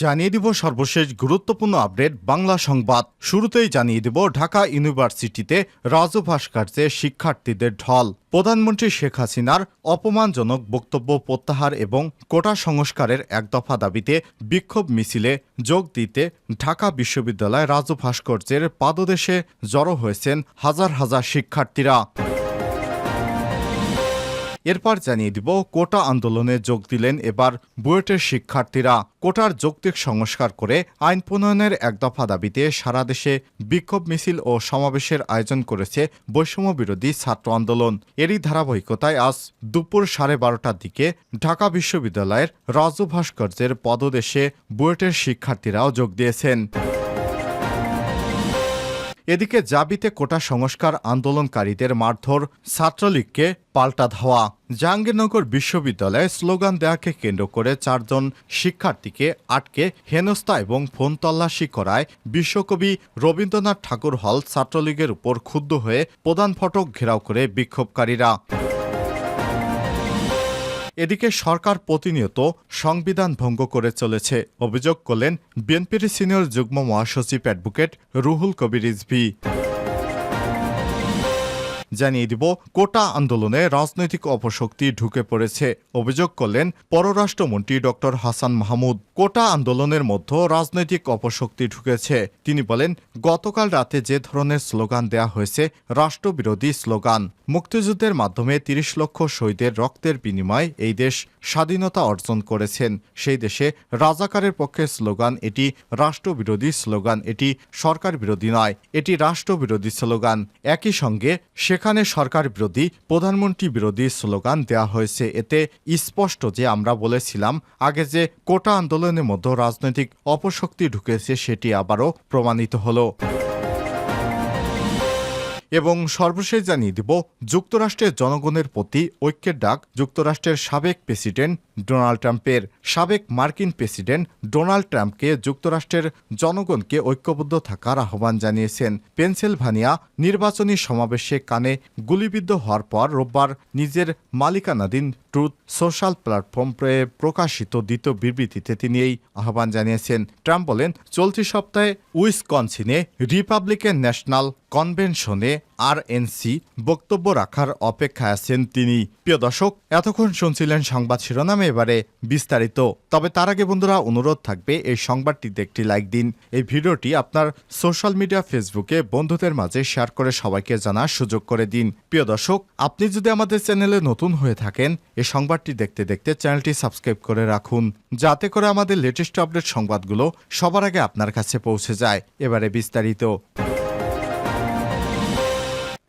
জানিয়ে দিব সর্বশেষ গুরুত্বপূর্ণ আপডেট বাংলা সংবাদ। শুরুতেই জানিয়ে দিব ঢাকা ইউনিভার্সিটিতে রাজু ভাস্কর্যে শিক্ষার্থীদের ঢল। প্রধানমন্ত্রী শেখ হাসিনার অপমানজনক বক্তব্য প্রত্যাহার এবং কোটা সংস্কারের এক দফা দাবিতে বিক্ষোভ মিছিলে যোগ দিতে ঢাকা বিশ্ববিদ্যালয় রাজু ভাস্কর্যের পাদদেশে জড়ো হয়েছেন হাজার হাজার শিক্ষার্থীরা। এরপর জানিয়ে দিব, কোটা আন্দোলনে যোগ দিলেন এবার বুয়েটের শিক্ষার্থীরা। কোটার যৌক্তিক সংস্কার করে আইন প্রণয়নের এক দফা দাবিতে সারা দেশে বিক্ষোভ মিছিল ও সমাবেশের আয়োজন করেছে বৈষম্য বিরোধী ছাত্র আন্দোলন। এরই ধারাবাহিকতায় আজ দুপুর সাড়ে বারোটার দিকে ঢাকা বিশ্ববিদ্যালয়ের রাজু ভাস্কর্যের পদদেশে বুয়েটের শিক্ষার্থীরাও যোগ দিয়েছেন। এদিকে জাবিতে কোটা সংস্কার আন্দোলনকারীদের মারধর ছাত্রলীগকে পাল্টা ধাওয়া। জাহাঙ্গীরনগর বিশ্ববিদ্যালয়ে স্লোগান দেয়াকে কেন্দ্র করে চারজন শিক্ষার্থীকে আটকে হেনস্থা এবং ফোন তল্লাশি করায় বিশ্বকবি রবীন্দ্রনাথ ঠাকুর হল ছাত্রলীগের উপর ক্ষুব্ধ হয়ে প্রধান ফটক ঘেরাও করে বিক্ষোভকারীরা। এদিকে সরকার প্রতিনিয়ত সংবিধান ভঙ্গ করে চলেছে। অভিযোগ করলেন বিএনপির সিনিয়র যুগ্ম মহাসচিব অ্যাডভোকেট রুহুল কবির রিজভি। জানিয়ে দিব, কোটা আন্দোলনে রাজনৈতিক অপশক্তি ঢুকে পড়েছে। অভিযোগ করলেন পররাষ্ট্রমন্ত্রী ডক্টর হাসান মাহমুদ। কোটা আন্দোলনের মধ্যে রাজনৈতিক অপশক্তি ঢুকেছে। তিনি বলেন, গতকাল রাতে যে ধরনের স্লোগান দেয়া হয়েছে, রাষ্ট্রবিরোধী স্লোগান। মুক্তিযুদ্ধের মাধ্যমে তিরিশ লক্ষ শহীদের রক্তের বিনিময়ে এই দেশ স্বাধীনতা অর্জন করেছেন। সেই দেশে রাজাকারের পক্ষে স্লোগান এটি রাষ্ট্রবিরোধী স্লোগান, এটি সরকার বিরোধী নয়, এটি রাষ্ট্রবিরোধী স্লোগান। একই সঙ্গে সেখানে সরকার বিরোধী, প্রধানমন্ত্রী বিরোধী স্লোগান দেয়া হয়েছে। এতে স্পষ্ট যে আমরা বলেছিলাম আগে যে কোটা আন্দোলনের মধ্যে রাজনৈতিক অপশক্তি ঢুকেছে, সেটি আবারও প্রমাণিত হলো। এবং সর্বশেষ জানিয়ে দিব, যুক্তরাষ্ট্রের জনগণের প্রতি ঐক্যের ডাক যুক্তরাষ্ট্রের সাবেক প্রেসিডেন্ট ডোনাল্ড ট্রাম্পের, সাবেক মার্কিন প্রেসিডেন্ট ডোনাল্ড ট্রাম্পকে যুক্তরাষ্ট্রের জনগণকে ঐক্যবদ্ধ থাকার আহ্বান জানিয়েছেন। পেনসিলভানিয়া নির্বাচনী সমাবেশে কানে গুলিবিদ্ধ হওয়ার পর রোববার নিজের মালিকানাধীন ট্রুথ সোশ্যাল প্ল্যাটফর্মে প্রকাশিত দ্বিতীয় বিবৃতিতে তিনি এই আহ্বান জানিয়েছেন। ট্রাম্প বলেন, চলতি সপ্তাহে উইসকনসিনে রিপাবলিকান ন্যাশনাল কনভেনশনে আরএনসি বক্তব্য রাখার অপেক্ষায় আছেন তিনি। প্রিয় দর্শক, এতক্ষণ শুনছিলেন সংবাদ শিরোনামে, এবারে বিস্তারিত। তবে তার আগে বন্ধুরা, অনুরোধ থাকবে, এই সংবাদটিতে একটি লাইক দিন। এই ভিডিওটি আপনার সোশ্যাল মিডিয়া ফেসবুকে বন্ধুদের মাঝে শেয়ার করে সবাইকে জানার সুযোগ করে দিন। প্রিয় দর্শক, আপনি যদি আমাদের চ্যানেলে নতুন হয়ে থাকেন, এই সংবাদটি দেখতে দেখতে চ্যানেলটি সাবস্ক্রাইব করে রাখুন, যাতে করে আমাদের লেটেস্ট আপডেট সংবাদগুলো সবার আগে আপনার কাছে পৌঁছে যায়। এবারে বিস্তারিত।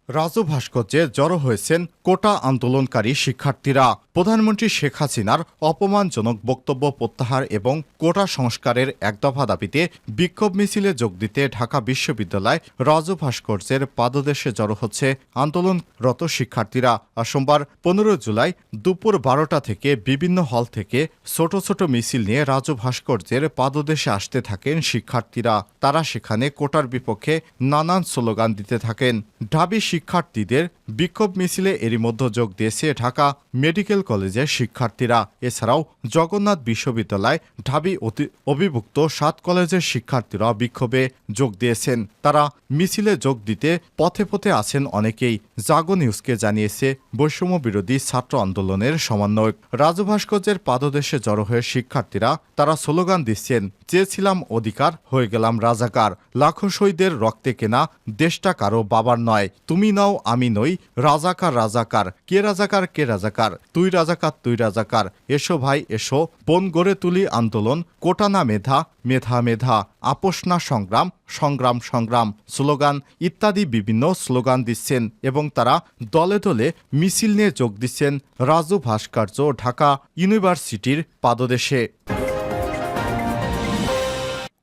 রাজু ভাস্কর্যে জড়ো হয়েছেন কোটা আন্দোলনকারী শিক্ষার্থীরা। প্রধানমন্ত্রী শেখ হাসিনার অপমানজনক বক্তব্য প্রত্যাহার এবং কোটা সংস্কারের এক দফা দাবিতে বিক্ষোভ মিছিলে যোগ দিতে ঢাকা বিশ্ববিদ্যালয় রাজু ভাস্কর্যের পাদদেশে জড়ো হচ্ছে আন্দোলনরত শিক্ষার্থীরা। সোমবার পনেরো জুলাই দুপুর বারোটা থেকে বিভিন্ন হল থেকে ছোট ছোট মিছিল নিয়ে রাজু ভাস্কর্যের পাদদেশে আসতে থাকেন শিক্ষার্থীরা। তারা সেখানে কোটার বিপক্ষে নানান স্লোগান দিতে থাকেন। ঢাবি শিক্ষার্থীদের বিক্ষোভ মিছিলে এরই মধ্যে যোগ দিয়েছে ঢাকা মেডিকেল কলেজের শিক্ষার্থীরা। এছাড়াও জগন্নাথ বিশ্ববিদ্যালয় ঢাবি অভিভুক্ত সাত কলেজের শিক্ষার্থীরা বিক্ষোভে যোগ দিয়েছেন। তারা মিছিলে যোগ দিতে পথে পথে আছেন অনেকেই। জাগো নিউজকে জানিয়েছে, বৈষম্য বিরোধী ছাত্র আন্দোলনের সমন্বয়ক। রাজু ভাস্কর্যের পাদদেশে জড়ো হয়ে শিক্ষার্থীরা তারা স্লোগান দিচ্ছেন, চেয়েছিলাম অধিকার, হয়ে গেলাম রাজাকার। লাখো শহীদের রক্তে কেনা দেশটা কারও বাবার নয়। তুমি নাও, আমি নই। রাজাকার রাজাকার। কে রাজাকার কে রাজাকার? তুই রাজাকার তুই রাজাকার। এসো ভাই, এসো। বন গড়ে তুলি আন্দোলন। কোটা না মেধা মেধা মেধা। আপোষ না সংগ্রাম সংগ্রাম সংগ্রাম। স্লোগান, ইত্যাদি বিভিন্ন স্লোগান দিচ্ছেন এবং তারা দলে দলে মিছিল নিয়ে যোগ দিচ্ছেন রাজু ভাস্কর্য ঢাকা ইউনিভার্সিটির পাদদেশে।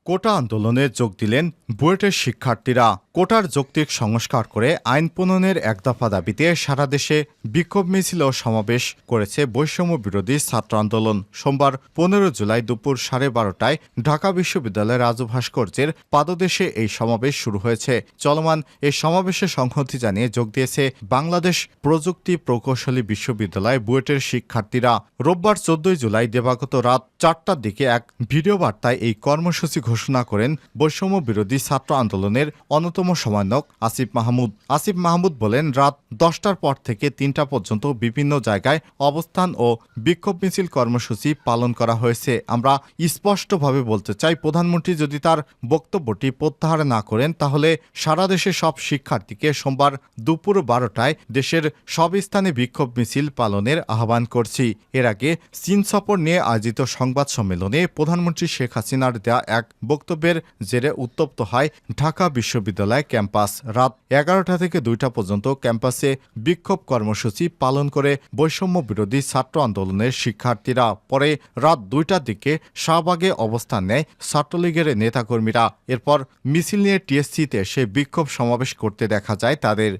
কোটা আন্দোলনে যোগ দিলেন বুয়েটের শিক্ষার্থীরা। কোটার যৌক্তিক সংস্কার করে আইন প্রণয়নের এক দফা দাবিতে সারা দেশে বিক্ষোভ মিছিল ও সমাবেশ করেছে বৈষম্য বিরোধী ছাত্র আন্দোলন। সোমবার পনেরো জুলাই দুপুর সাড়ে বারোটায় ঢাকা বিশ্ববিদ্যালয়ের রাজু ভাস্কর্যের পাদদেশে এই সমাবেশ শুরু হয়েছে। চলমান এই সমাবেশে সংহতি জানিয়ে যোগ দিয়েছে বাংলাদেশ প্রযুক্তি প্রকৌশলী বিশ্ববিদ্যালয় বুয়েটের শিক্ষার্থীরা। রোববার চোদ্দই জুলাই দেবাগত রাত চারটার দিকে এক ভিডিও বার্তায় এই কর্মসূচি ঘোষণা করেন বৈষম্য বিরোধী ছাত্র আন্দোলনের অন্যতম সমন্বয়ক আসিফ মাহমুদ। আসিফ মাহমুদ বলেন, রাত দশটার পর থেকে তিনটা পর্যন্ত বিভিন্ন জায়গায় অবস্থান ও বিক্ষোভ মিছিল কর্মসূচি পালন করা হয়েছে। আমরা স্পষ্টভাবে বলতে চাই, প্রধানমন্ত্রী যদি তার বক্তব্যটি প্রত্যাহার না করেন, তাহলে সারা দেশে সব শিক্ষার্থীকে সোমবার দুপুর বারোটায় দেশের সব স্থানে বিক্ষোভ মিছিল পালনের আহ্বান করছি। এর আগে চীন সফর নিয়ে আয়োজিত সংবাদ সম্মেলনে প্রধানমন্ত্রী শেখ হাসিনার দেয়া এক বক্তব্যের জেরে উত্তপ্ত হয় ঢাকা বিশ্ববিদ্যালয় ক্যাম্পাস। রাত এগারোটা থেকে দুইটা পর্যন্ত ক্যাম্পাসে বিক্ষোভ কর্মসূচি পালন করে বৈষম্য বিরোধী ছাত্র আন্দোলনের শিক্ষার্থীরা। পরে রাত দুইটার দিকে শাহবাগে অবস্থান নেয় ছাত্রলীগের নেতাকর্মীরা। এরপর মিছিল নিয়ে টিএসসিতে এসে বিক্ষোভ সমাবেশ করতে দেখা যায় তাদের।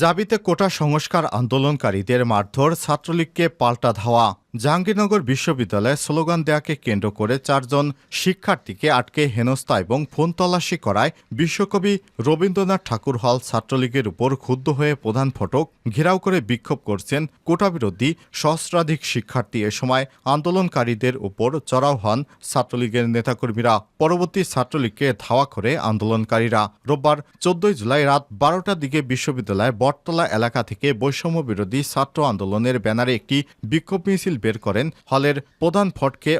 জাবিতে কোটা সংস্কার আন্দোলনকারীদের মারধর ছাত্রলীগকে পাল্টা ধাওয়া। জাহাঙ্গীরনগর বিশ্ববিদ্যালয়ে স্লোগান দেয়াকে কেন্দ্র করে চারজন শিক্ষার্থীকে আটকে হেনস্থা এবং ফোন তল্লাশি করায় বিশ্বকবি রবীন্দ্রনাথ ঠাকুর হল ছাত্রলীগের উপর ক্ষুব্ধ হয়ে প্রধান ফটক ঘেরাও করে বিক্ষোভ করছেন কোটাবিরোধী সহস্রাধিক শিক্ষার্থী। এ সময় আন্দোলনকারীদের উপর চড়াও হন ছাত্রলীগের নেতাকর্মীরা। পরবর্তী ছাত্রলীগকে ধাওয়া করে আন্দোলনকারীরা। রোববার চোদ্দই জুলাই রাত বারোটার দিকে বিশ্ববিদ্যালয় বটতলা এলাকা থেকে বৈষম্য বিরোধী ছাত্র আন্দোলনের ব্যানারে একটি বিক্ষোভ মিছিল বের করেন। হলের প্রধান ফটকে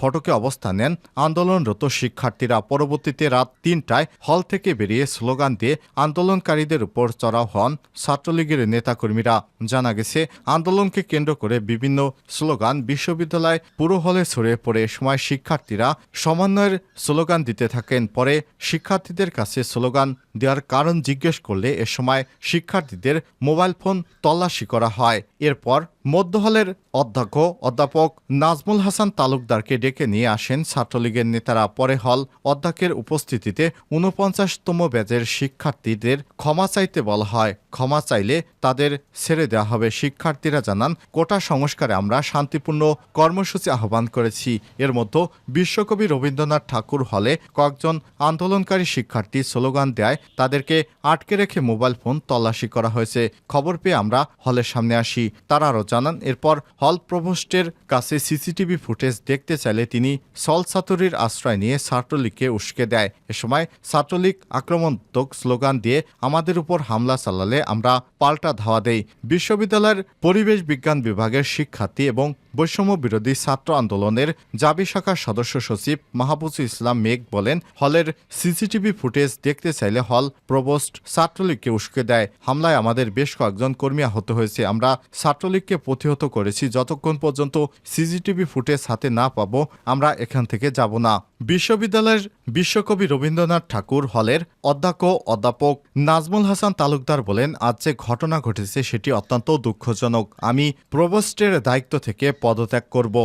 ফটকে অবস্থান নেন আন্দোলনরত শিক্ষার্থীরা। পরবর্তীতে রাত তিনটায় হল থেকে বেরিয়ে স্লোগান দিয়ে আন্দোলনকারীদের উপর চড়াও হন ছাত্রলীগের নেতাকর্মীরা। জানা গেছে, আন্দোলনকে কেন্দ্র করে বিভিন্ন স্লোগান বিশ্ববিদ্যালয় পুরো হলে ছড়িয়ে পড়ে। সময় শিক্ষার্থীরা সমন্বয়ের স্লোগান দিতে থাকেন। পরে শিক্ষার্থীদের কাছে স্লোগান দেওয়ার কারণ জিজ্ঞেস করলে এ সময় শিক্ষার্থীদের মোবাইল ফোন তল্লাশি করা হয়। এরপর মধ্যহলের অধ্যক্ষ অধ্যাপক নাজমুল হাসান তালুকদারকে ডেকে নিয়ে আসেন ছাত্রলীগের নেতারা। পরে হল অধ্যক্ষের উপস্থিতিতে ঊনপঞ্চাশতম ব্যাচের শিক্ষার্থীদের ক্ষমা চাইতে বলা হয়। ক্ষমা চাইলে তাদের ছেড়ে দেওয়া হবে। শিক্ষার্থীরা জানান, কোটা সংস্কারে আমরা শান্তিপূর্ণ কর্মসূচি আহ্বান করেছি। এর মধ্যে বিশ্বকবি রবীন্দ্রনাথ ঠাকুর হলে কয়েকজন আন্দোলনকারী শিক্ষার্থী স্লোগান দেয় তাদেরকে আটকে রেখে মোবাইল ফোন তল্লাশি করা হয়েছে। খবর পেয়ে আমরা হলের সামনে আসি। তারা আরও জানান, এরপর হল প্রভোস্টের কাছে সিসিটিভি ফুটেজ দেখতে চাইলে তিনি সল ছাত্রীর আশ্রয় নিয়ে ছাত্রলীগকে উস্কে দেয়। এ সময় ছাত্রলীগ আক্রমণাত্মক স্লোগান দিয়ে আমাদের উপর হামলা চালালে আমরা পাল্টা ধাওয়া দেই। বিশ্ববিদ্যালয়ের পরিবেশ বিজ্ঞান বিভাগের শিক্ষার্থী এবং বৈষম্য বিরোধী ছাত্র আন্দোলনের জাবি শাখার সদস্য সচিব মাহবুজুল ইসলাম মেঘ বলেন, হলের সিসিটিভি ফুটেজ দেখতে চাইলে হল প্রবোস্ট ছাত্রলীগকে উস্কে দেয়। হামলায় আমাদের বেশ কয়েকজন কর্মী আহত হয়েছে। আমরা ছাত্রলীগকে প্রতিহত করেছি। যতক্ষণ পর্যন্ত সিসিটিভি ফুটেজ হাতে না পাবো, আমরা এখান থেকে যাব না। বিশ্ববিদ্যালয়ের বিশ্বকবি রবীন্দ্রনাথ ঠাকুর হলের অধ্যক্ষ অধ্যাপক নাজমুল হাসান তালুকদার বলেন, আজ যে ঘটনা ঘটেছে সেটি অত্যন্ত দুঃখজনক। আমি প্রবোস্টের দায়িত্ব থেকে পদত্যাগ করব।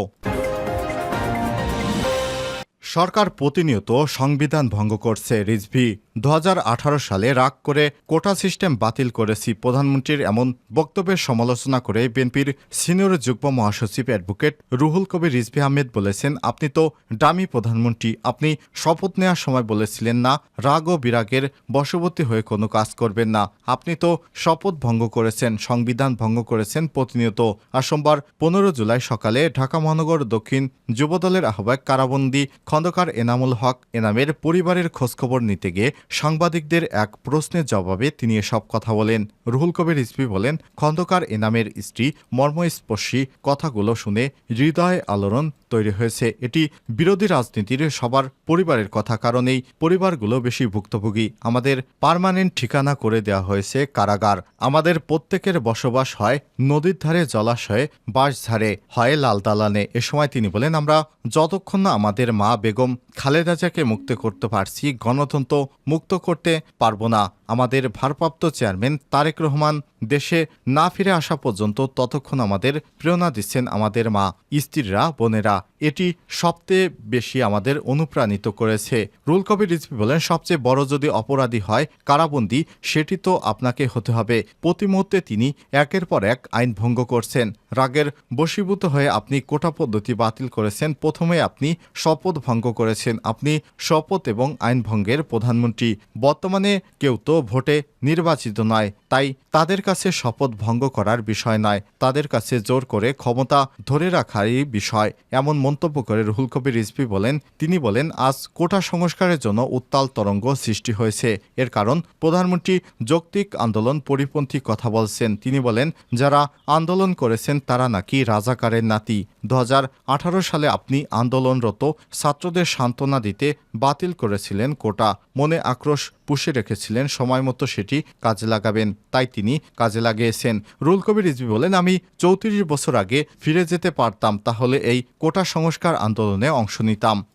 সরকার প্রতিনিয়ত সংবিধান ভঙ্গ করছে রিজভি। দু হাজার আঠারো সালে রাগ করে কোটা সিস্টেম বাতিল করেছি প্রধানমন্ত্রীর এমন বক্তব্যের সমালোচনা করে বিএনপির সিনিয়র যুগ্ম মহাসচিব অ্যাডভোকেট রুহুল কবির রিজভি আহমেদ বলেছেন, আপনি তো ডামি প্রধানমন্ত্রী, আপনি শপথ নেওয়ার সময় বলেছিলেন না, রাগ ও বিরাগের বশবর্তী হয়ে কোনো কাজ করবেন না। আপনি তো শপথ ভঙ্গ করেছেন, সংবিধান ভঙ্গ করেছেন প্রতিনিয়ত। আর সোমবার পনেরো জুলাই সকালে ঢাকা মহানগর দক্ষিণ যুবদলের আহ্বায়ক কারাবন্দী খন্দকার এনামুল হক এনামের পরিবারের খোঁজখবর নিতে গিয়ে সাংবাদিকদের এক প্রশ্নের জবাবে তিনি এসব কথা বলেন। রুহুল কবির ইসপি বলেন, খন্দকার এনামের স্ত্রী, মর্মস্পর্শী কথাগুলো শুনে হৃদয় আলোড়ন তৈরি হয়েছে। এটি বিরোধী রাজনীতির সবার পরিবারের কথা, কারণ এই পরিবারগুলো বেশি ভুক্তভোগী। আমাদের পার্মানেন্ট ঠিকানা করে দেওয়া হয়েছে কারাগার। আমাদের প্রত্যেকের বসবাস হয় নদীর ধারে, জলাশয়ে, বাঁশঝাড়ে, হয় লাল দালানে। এ সময় তিনি বলেন, আমরা যতক্ষণ না আমাদের মা বেগম খালেদা জিয়াকে মুক্ত করতে পারছি, গণতন্ত্র মুক্ত করতে পারব না। আমাদের ভারপ্রাপ্ত চেয়ারম্যান তারেক রহমান দেশে না ফিরে আসা পর্যন্ত ততক্ষণ আমাদের প্রেরণা দিচ্ছেন আমাদের মা, স্ত্রীরা, বোনেরা। এটি সবচেয়ে বেশি আমাদের অনুপ্রাণিত করেছে। রুল কবির রিজভি বলেন, সবচেয়ে বড় যদি অপরাধী হয়, কারাবন্দি, সেটি তো আপনাকে হতে হবে। প্রতি মুহূর্তে তিনি একের পর এক আইন ভঙ্গ করছেন। রাগের বশীভূত হয়ে আপনি কোটা পদ্ধতি বাতিল করেছেন। প্রথমে আপনি শপথ ভঙ্গ করেছেন। আপনি শপথ এবং আইন ভঙ্গের প্রধানমন্ত্রী। বর্তমানে কেউ তো ভোটে নির্বাচিত নয়, তাই তাদের কাছে শপথ ভঙ্গ করার বিষয় নয়। তাদের কাছে জোর করে ক্ষমতা ধরে রাখারই বিষয়। এমন মন্তব্য করে রুহুল কবির রিজভি বলেন, তিনি বলেন, আজ কোটা সংস্কারের জন্য উত্তাল তরঙ্গ সৃষ্টি হয়েছে। এর কারণ, প্রধানমন্ত্রী যৌক্তিক আন্দোলন পরিপন্থী কথা বলছেন। তিনি বলেন, যারা আন্দোলন করেছেন তারা নাকি রাজাকারের নাতি। দু হাজার আঠারো সালে আপনি আন্দোলনরত ছাত্রদের সান্ত্বনা দিতে বাতিল করেছিলেন কোটা। মনে আক্রোশ পুষে রেখেছিলেন, সময় মতো সেটি কাজে লাগাবেন। তাই তিনি কাজে লাগিয়েছেন। রুল কবির রিজভি বলেন, আমি চৌত্রিশ বছর আগে ফিরে যেতে পারতাম, তাহলে এই কোটা সংস্কার আন্দোলনে অংশ নিতাম।